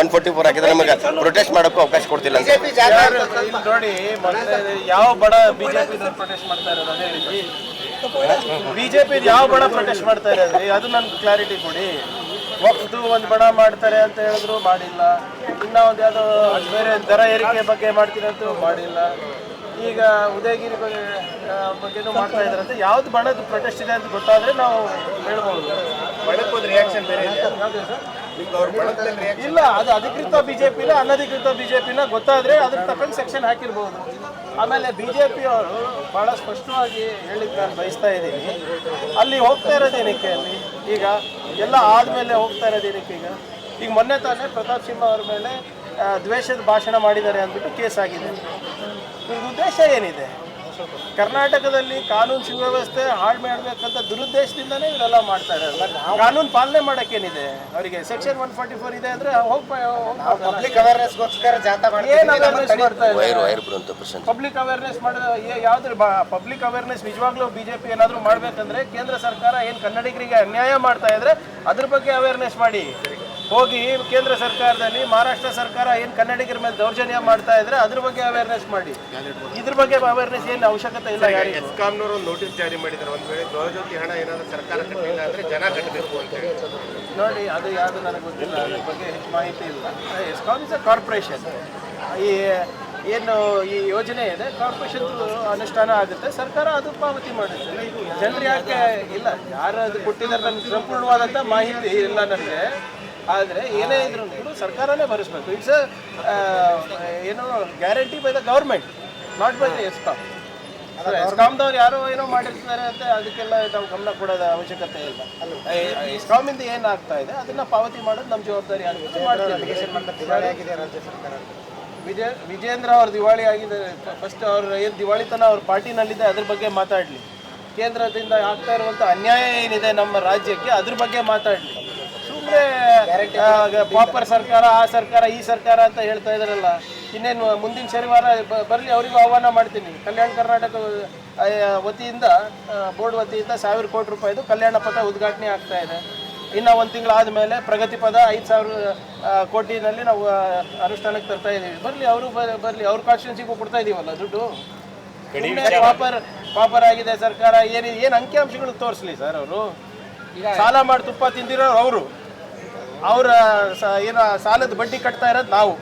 One forty four ಹಾಕಿದ್ರೆ ನಮಗೆ protest ಮಾಡೋಕ್ಕೂ ಅವಕಾಶ ಕೊಡ್ತಿಲ್ಲ ಅಂತ. ನೋಡಿ ಯಾವ ಬಡ ಬಿಜೆಪಿ ಪ್ರೊಟೆಸ್ಟ್ ಮಾಡ್ತಾ ಇರೋದು ಅದೇ ಹೇಳಿ. ಬಿಜೆಪಿ ಯಾವ ಬಡ ಪ್ರೊಟೆಸ್ಟ್ ಮಾಡ್ತಾ ಇರೋದ್ರಿ? ಅದು ನನ್ಗೆ ಕ್ಲಾರಿಟಿ ಕೊಡಿ. ವಕ್ತು ಒಂದು ಬಡ ಮಾಡ್ತಾರೆ ಅಂತ ಹೇಳಿದ್ರು ಮಾಡಿಲ್ಲ. ಇನ್ನ ಒಂದು ಯಾವುದೋ ಬೇರೆ ದರ ಏರಿಕೆ ಬಗ್ಗೆ ಮಾಡ್ತೀನಿ ಅಂತ ಮಾಡಿಲ್ಲ. ಈಗ ಉದಯಗಿರಿ ಬಗ್ಗೆ ಬಗ್ಗೆನೂ ಮಾಡ್ತಾ ಇದಾರೆ ಅಂತ ಯಾವ್ದು ಬಣದ ಪ್ರೊಟೆಸ್ಟ್ ಇದೆ ಅಂತ ಗೊತ್ತಾದ್ರೆ ನಾವು ಹೇಳ್ಬೋದು. ರಿಯಾಕ್ಷನ್ ಬೇರೆ ಇದೆ. ಯಾವ್ದು ಸರ್? ಇಲ್ಲ, ಅದು ಅಧಿಕೃತ ಬಿಜೆಪಿನ, ಅನಧಿಕೃತ ಬಿಜೆಪಿನ ಗೊತ್ತಾದ್ರೆ ಅದ್ರ ತಕ್ಕಂಗೆ ಸೆಕ್ಷನ್ ಹಾಕಿರ್ಬೋದು. ಆಮೇಲೆ ಬಿಜೆಪಿ ಅವರು ಬಹಳ ಸ್ಪಷ್ಟವಾಗಿ ಹೇಳಿಕ್ ನಾನು ಬಯಸ್ತಾ ಇದ್ದೀನಿ. ಅಲ್ಲಿ ಹೋಗ್ತಾ ಇರೋದೇನಕ್ಕೆ ಅಲ್ಲಿ? ಈಗ ಎಲ್ಲ ಆದ್ಮೇಲೆ ಹೋಗ್ತಾ ಇರೋದೇನಕ್ಕೆ ಈಗ? ಈಗ ಮೊನ್ನೆ ತಾನೇ ಪ್ರತಾಪ್ ಸಿಂಹ ಅವ್ರ ಮೇಲೆ ದ್ವೇಷದ ಭಾಷಣ ಮಾಡಿದ್ದಾರೆ ಅಂದ್ಬಿಟ್ಟು ಕೇಸ್ ಆಗಿದೆ. ಇವ್ರ ಉದ್ದೇಶ ಏನಿದೆ? ಕರ್ನಾಟಕದಲ್ಲಿ ಕಾನೂನು ಸುವ್ಯವಸ್ಥೆ ಹಾಳು ಮಾಡಬೇಕಂತ ದುರುದ್ದೇಶದಿಂದನೇ ಇವರೆಲ್ಲ ಮಾಡ್ತಾ ಇರೋದು ಕಾನೂನು ಪಾಲನೆ ಮಾಡೋಕ್ಕೇನಿದೆ? ಅವರಿಗೆ ಸೆಕ್ಷನ್ ಒನ್ ಫಾರ್ಟಿ ಫೋರ್ ಇದೆ ಅಂದ್ರೆ ಪಬ್ಲಿಕ್ ಅವೇರ್ನೆಸ್ಗೋಸ್ಕರ ಜಾಥಾ ಪಬ್ಲಿಕ್ ಅವೇರ್ನೆಸ್ ಮಾಡಿದ ಯಾವ್ದ್ರ ಪಬ್ಲಿಕ್ ಅವೇರ್ನೆಸ್ ನಿಜವಾಗ್ಲೂ ಬಿಜೆಪಿ ಏನಾದ್ರೂ ಮಾಡ್ಬೇಕಂದ್ರೆ ಕೇಂದ್ರ ಸರ್ಕಾರ ಏನು ಕನ್ನಡಿಗರಿಗೆ ಅನ್ಯಾಯ ಮಾಡ್ತಾ ಇದ್ರೆ ಅದ್ರ ಬಗ್ಗೆ ಅವೇರ್ನೆಸ್ ಮಾಡಿ. ಹೋಗಿ ಕೇಂದ್ರ ಸರ್ಕಾರದಲ್ಲಿ ಮಹಾರಾಷ್ಟ್ರ ಸರ್ಕಾರ ಏನು ಕನ್ನಡಿಗರ ಮೇಲೆ ದೌರ್ಜನ್ಯ ಮಾಡ್ತಾ ಇದ್ರೆ ಅದ್ರ ಬಗ್ಗೆ ಅವೇರ್ನೆಸ್ ಮಾಡಿ. ಇದ್ರ ಬಗ್ಗೆ ಅವೇರ್ನೆಸ್ ಏನು ಅವಶ್ಯಕತೆ ಇಲ್ಲ ಎಸ್ಕಾಂನವರು ಒಂದು ನೋಟಿಸ್ ಜಾರಿ ಮಾಡಿದ್ದಾರೆ ಒಂದು ವೇಳೆ ಗೃಹಜ್ಯೋತಿ ಹಣ ಏನಾದರೂ ಸರ್ಕಾರ ಕಟ್ಟಿಲ್ಲ ಅಂದ್ರೆ ಜನ ಕಟ್ಟಬೇಕು ಅಂತ ಹೇಳಿ. ನೋಡಿ ಅದು ಯಾವುದು ನನಗೆ ಗೊತ್ತಿಲ್ಲ. ಅದ್ರ ಬಗ್ಗೆ ಹೆಚ್ಚು ಮಾಹಿತಿ ಇಲ್ಲ. ಎಸ್ಕಾಮ್ ಇಸ್ ಅ ಕಾರ್ಪೊರೇಷನ್ ಈ ಏನು ಈ ಯೋಜನೆ ಇದೆ ಕಾರ್ಪೊರೇಷನ್ ಅನುಷ್ಠಾನ ಆಗುತ್ತೆ. ಸರ್ಕಾರ ಅದು ಪಾವತಿ ಮಾಡುತ್ತೆ. ಜನರು ಯಾಕೆ ಇಲ್ಲ? ಯಾರು ಅದು ಕೊಟ್ಟಿದ್ದಾರೆ ನನಗೆ ಸಂಪೂರ್ಣವಾದಂಥ ಮಾಹಿತಿ ಇಲ್ಲ ನನಗೆ. ಆದರೆ ಏನೇ ಇದ್ರು ಕೂಡ ಸರ್ಕಾರನೇ ಭರಿಸ್ಬೇಕು. ಇಟ್ಸ್ ಏನು guarantee by the government not by the ESCOM ಎಸ್ಕಾಮ್ದವ್ರು ಯಾರೋ ಏನೋ ಮಾಡಿರ್ತಾರೆ ಅಂತ ಅದಕ್ಕೆಲ್ಲ ನಾವು ಗಮನ ಕೊಡೋದ ಅವಶ್ಯಕತೆ ಇಲ್ಲ. ಎಸ್ಕಾಮಿಂದ ಏನಾಗ್ತಾ ಇದೆ ಅದನ್ನ ಪಾವತಿ ಮಾಡೋದು ನಮ್ಮ ಜವಾಬ್ದಾರಿ ಆಗುತ್ತೆ. ವಿಜಯ ವಿಜೇಂದ್ರ ಅವ್ರ ದಿವಾಳಿ ಆಗಿದೆ ಫಸ್ಟ್ ಅವ್ರ ಏನು ದಿವಾಳಿತನ ಅವ್ರ ಪಾರ್ಟಿನಲ್ಲಿದೆ ಅದ್ರ ಬಗ್ಗೆ ಮಾತಾಡಲಿ. ಕೇಂದ್ರದಿಂದ ಆಗ್ತಾ ಇರುವಂಥ ಅನ್ಯಾಯ ಏನಿದೆ ನಮ್ಮ ರಾಜ್ಯಕ್ಕೆ ಅದ್ರ ಬಗ್ಗೆ ಮಾತಾಡಲಿ. ಸುಮ್ಮನೆ ಪಾಪರ್ ಸರ್ಕಾರ ಆ ಸರ್ಕಾರ ಈ ಸರ್ಕಾರ ಅಂತ ಹೇಳ್ತಾ ಇದಾರಲ್ಲ ಇನ್ನೇನು ಮುಂದಿನ ಶನಿವಾರ ಬರಲಿ ಅವರಿಗೂ ಆಹ್ವಾನ ಮಾಡ್ತೀನಿ. ಕಲ್ಯಾಣ ಕರ್ನಾಟಕ ವತಿಯಿಂದ ಬೋರ್ಡ್ ವತಿಯಿಂದ ಸಾವಿರ ಕೋಟಿ ರೂಪಾಯಿದು ಕಲ್ಯಾಣ ಪಥ ಉದ್ಘಾಟನೆ ಆಗ್ತಾ ಇದೆ. ಇನ್ನ ಒಂದು ತಿಂಗಳಾದ ಆದಮೇಲೆ ಪ್ರಗತಿ ಪದ ಐದು ಸಾವಿರ ಕೋಟಿನಲ್ಲಿ ನಾವು ಅನುಷ್ಠಾನಕ್ಕೆ ತರ್ತಾ ಇದ್ದೀವಿ ಬರಲಿ ಅವರು ಬರಲಿ ಅವ್ರ ಕಾನ್ಸ್ಟಿಟ್ಯೂನ್ಸಿಗೂ ಕೊಡ್ತಾ ಇದೀವಲ್ಲ ದುಡ್ಡು? ಪಾಪರ್ ಪಾಪರ್ ಆಗಿದೆ ಸರ್ಕಾರ ಏನಿದೆ ಏನು ಅಂಕಿಅಂಶಗಳು ತೋರಿಸ್ಲಿ ಸರ್ ಅವರು? ಸಾಲ ಮಾಡಿ ತುಪ್ಪ ತಿಂದಿರೋ ಅವರು. ಅವರ ಏನೋ ಸಾಲದ ಬಡ್ಡಿ ಕಟ್ತಾ ಇರೋದು ನಾವು.